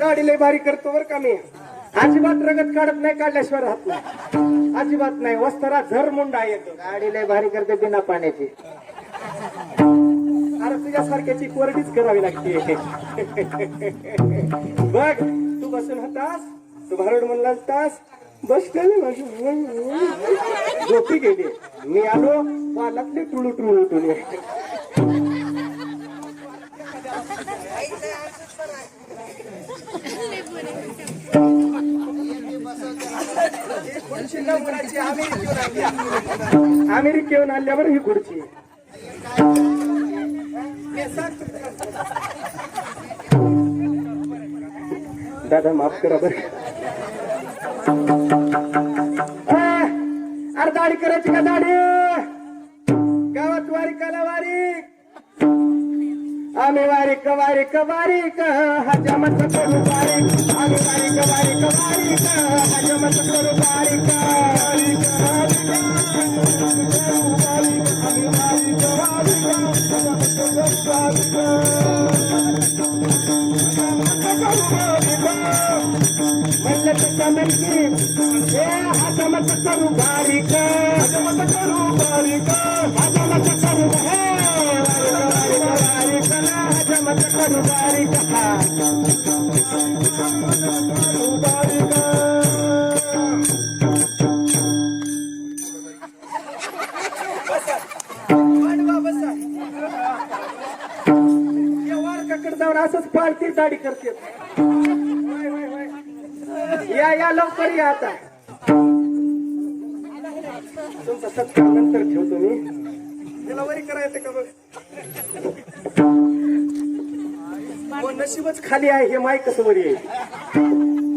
गाडी लय भारी करतो बर का मी. अजिबात रगत काढत नाही काढल्याशिवाय राहत नाही. अजिबात नाही वस्तारा झर मुंडा येतो. गाडी लय भारी करते बिना पाण्याची. अरे तुझ्यासारख्याची कोरडीच करावी लागते. बघ तू बसून होतास तू भारड म्हणला होतास बसलेले झोपी गेली. मी आलो पालकले टुळू टुळू टुळू अमेरिकेहून आणली. अमेरिकेहून आणल्यावर ही खुर्ची दादा माफ करा बर अरे दाढी करायची का दाढी आम्ही वारी कवारी कवारी हजमत करू वारी आम्ही वारी कवारी कवारी हजमत करू वारी म्हणलं तर कमेंटची हे हजमत करू वारी हजमत करू वारी हजमत करू हे जाऊन असंच पाळती दाढी करते या या लवकर या आता तुमचा सत्कार नंतर ठेवतो मी. त्याला वरी करायचं का बघ हो, नशीबच खाली आहे हे माय कसं वरी आहे?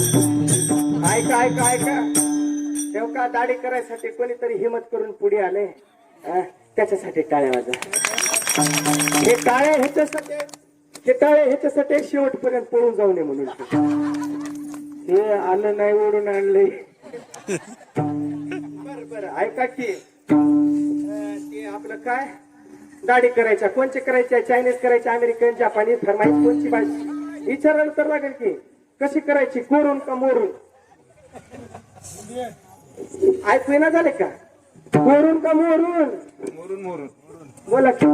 ऐका ऐका ऐका. का? दाढी करायसाठी कोणीतरी हिमत करून पुढे आले. त्याच्यासाठी टाळ्या वाजा. हे टाळे ह्याच्यासाठी हे टाळे ह्याच्यासाठी शेवटपर्यंत पळून जाऊ नये म्हणून. हे आलं नाही ओढून आणलंय बर बर ऐका की. ते आपलं काय? दाढी करायच्या कोणचे करायच्या चायनीज करायच्या अमेरिकन जपानी फरमाईश कोणची भाषा विचारायला तर लागेल की कशी करायची? कोरून का मोरून? ऐकू ना झाले का? कोरून का मोरून? मोरून मोरून. बोला की.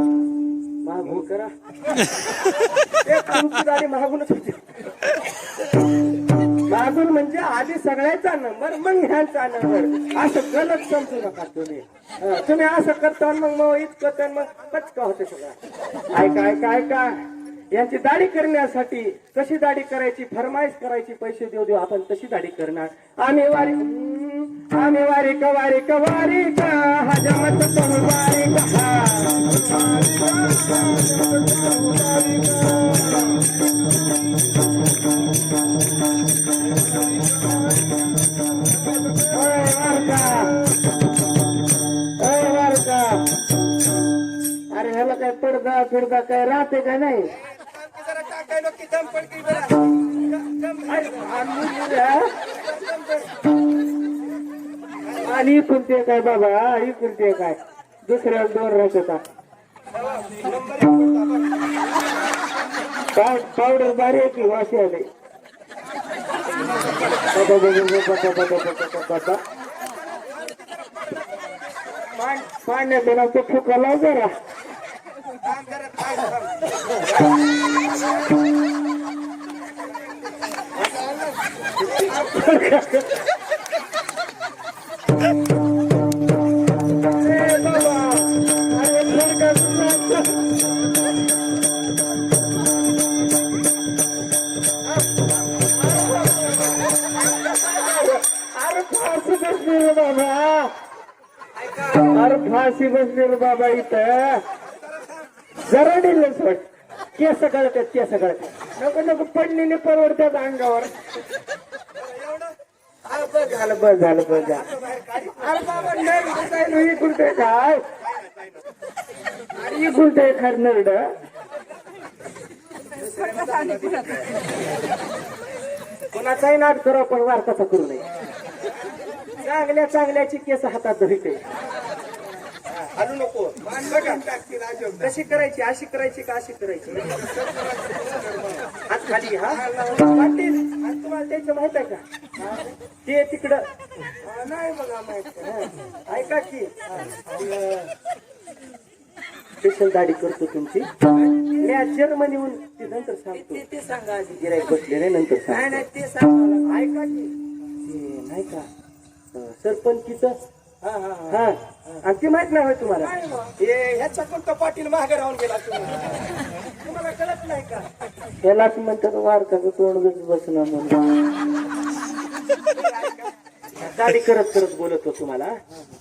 मागून करा. एक तुमची गाडी मागूनच होती. मागून म्हणजे आधी सगळ्याचा नंबर मग ह्यांचा नंबर. असं गलत समजू नका तुम्ही. तुम्ही असं करता मग मग इतकं तर मग पचका होते सगळं. ऐका ऐका ऐका. यांची दाढी करण्यासाठी कशी दाढी करायची? फरमाईश करायची पैसे देऊ देऊ आपण तशी दाढी करणार. आम्ही वारी आम्ही वारी कवारी कवारी का हजमत करू का? अरे ह्याला काय पडदा फिरदा काय राहते काय नाही? आणि ते काय बाबा ही ते काय? दुसऱ्या दोन राहत का पावडर बारी आहे की वाशी आले. पाण्यात नाव तो फुका लाव जरा ए अरे फाशी बसली रे बाबा इथं. जरा दिलं सोड केस गळतात केस कळतात नको नको पडलेले परवडतात अंगावर. बस झालं बस झालं बस झालं. अरे बाबा नरड काय नाही इकडे काय? अरे इकडे खर नरड. कोणाचाही नाद करो पण वारकाचा करू नये. चांगल्या चांगल्याची केस हातात धरिते हलू नको. कशी करायची? अशी करायची का अशी करायची? हात खाली हा? पाटील आज तुम्हाला त्याचं माहीत आहे का? ते तिकडं. नाही बघा माहीत हा. ऐका की. स्पेशल दाढी करतो तुमची. जर्मनीहून ते नंतर सांगतो. ते सांगा आधी. गिराईक बसले नाही नंतर नाही नाही ते सांग ऐका की. नाही का? सरपंचीचं हा. आणि ते माहीत नाही होय तुम्हाला? ह्याचा कोणता पाटील मागे राहून गेला तुम्ही? तुम्हाला कळत नाही का? त्यालाच म्हणतात वारकाचं तोंड बसणं म्हणून. करत करत बोलतो तुम्हाला.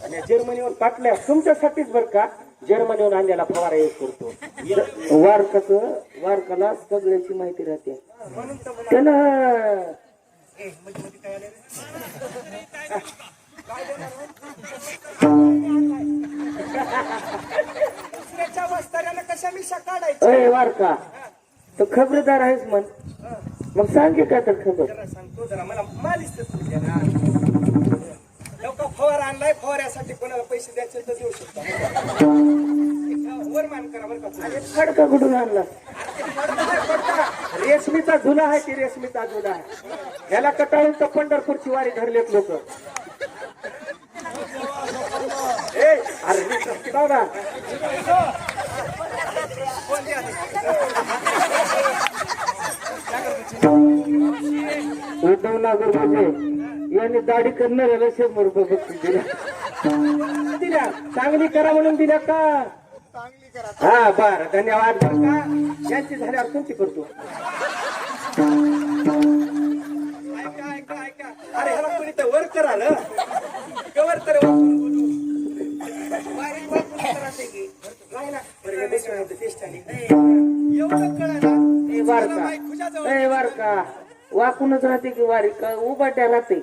आणि जर्मनीवर पाटल्या तुमच्यासाठीच बर का जर्मनीवर आणलेला फवारा यूज करतो. वारकाचं वारकाला सगळ्याची माहिती राहते. त्यानं दुसऱ्याच्या वस्ताऱ्याला कशा तो खबरदार आहेस म्हण. मग सांग की काय तर खबर. जरा सांगतो जरा मला मालिश तर करू द्या ना. लोकं फवारा आणलाय फवाऱ्यासाठी कोणाला पैसे द्यायचे तर देऊ शकता. वर मान करा बरं का. आणि खडका कुठून आणला? रेशमीचा झुला आहे की रेशमीचा झुला आहे? याला कटाळून तर पंढरपूरची वारी धरलेत लोक. अरे बाबा उद्धव नागरगोजे यांनी दाढी करणाऱ्याला शंभर रुपये बक्षीस दिल्या दिल्या चांगली करा म्हणून दिल्या का हा बर धन्यवाद यांची झाल्यावर तुमची करतो ऐका ऐका ऐका. अरे ह्याला कोणी तर वर करा ना. कवर तर वाकून वारका वाकूनच राहते की वारी का उभाट्या राहते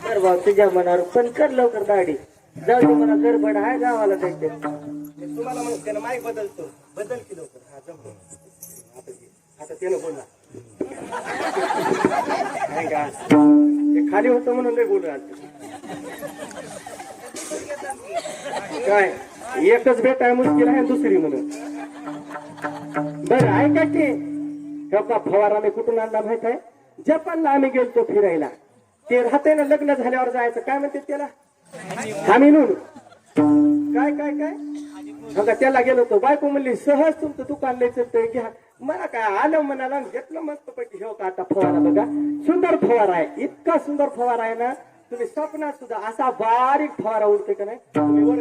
तर भाऊ तुझ्या मनावर पण कर लवकर दाडी जाऊ दे मला गडबड आहे गावाला जायचं तुम्हाला मग त्यानं माईक बदलतो बदल की लवकर हा आता त्यानं बोला ते खाली होतं म्हणून लय बोलू आज काय? एकच भेट आहे मुश्किल आहे दुसरी म्हणून. बर ऐका की. हो का फवारा मी कुठून आणला माहीत आहे? जपानला आम्ही गेलतो फिरायला. ते राहते ना लग्न झाल्यावर जायचं. काय म्हणते त्याला? हामिनून. काय काय काय? त्याला गेलो होतो. बायको म्हणली सहज तुमचं दुकान लय ते घ्या. मला काय आलं म्हणाला घेतलं मस्त पैकी हो का आता फवारा बघा. सुंदर फवारा आहे. इतका सुंदर फवारा आहे ना तुम्ही स्वप्नात सुद्धा असा बारीक फवारा उडते का नाही? तुम्ही वर